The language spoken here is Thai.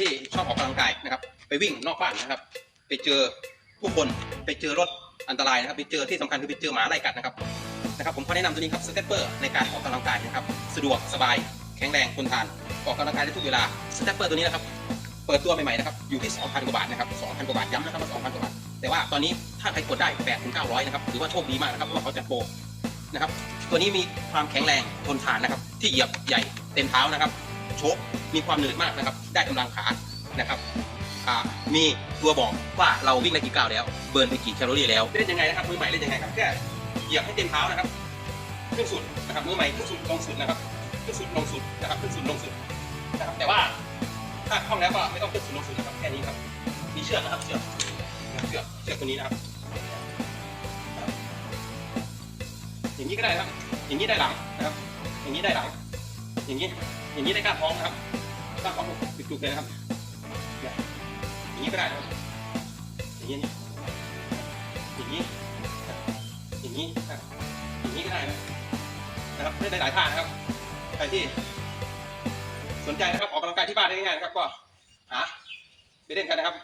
ที่ชอบออกกำลังกายนะครับ ไปวิ่งนอกบ้านนะครับ ไปเจอผู้คนไปเจอรถอันตรายนะครับ ไปเจอที่สำคัญคือไปเจอหมาไล่กัดนะครับนะครับ ผมขอแนะนำตัวนี้ครับสเตปเปอร์ในการออกกำลังกายนะครับ สะดวกสบายแข็งแรงทนทาน ออกกำลังกายได้ทุกเวลาสเตปเปอร์ตัวนี้นะครับเปิดตัวใหม่ๆนะครับอยู่ที่ 2,000 กว่าบาทนะครับ 2,000 กว่าบาทย้ำนะครับว่า 2,000 กว่าบาท แต่ว่าตอนนี้ถ้าใครกดได้8ถึง900 นะครับถือว่าโชคดีมากนะครับเพราะว่าเขาจัดโปรนะครับ ตัวนี้มีความแข็งแรงทนทานนะครับ ที่เหยียบใหญ่เต็มเท้านะครับ โชคมีความเหนืดมากนะครับ ได้กำลังขานะครับมีตัวบอกว่าเราวิ่งได้กี่ก้าวแล้ว เบิร์นไปกี่แคลอรี่แล้วเล่นยังไงนะครับมือใหม่เล่นยังไงครับแค่เหยียบให้เต็มเท้านะครับขึ้นสุดนะครับมือใหม่ขึ้นสุดลงสุดนะครับขึ้นสุดลงสุดนะครับขึ้นสุดลงสุดนะครับแต่ว่าถ้าคล่องแล้วก็ไม่ต้องขึ้นสุดลงสุดนะครับแค่นี้ครับมีเชือกนะครับเชือกเชือกเชือกตัวนี้นะครับ อย่างนี้ก็ได้ครับ อย่างนี้ได้หลังนะครับ อย่างนี้ได้หลัง อย่างนี้ อย่างนี้ได้กล้าท้องนะครับกล้าท้องจุกๆเลยนะครับอย่างนี้ก็ได้ครับอย่างนี้อย่างนี้อย่างนี้อย่างนี้ก็ได้นะนะครับได้หลายท่านะครับใครที่สนใจนะครับออกกำลังกายที่บ้านได้ง่ายนะครับก็หาไปเล่นกันนะครับ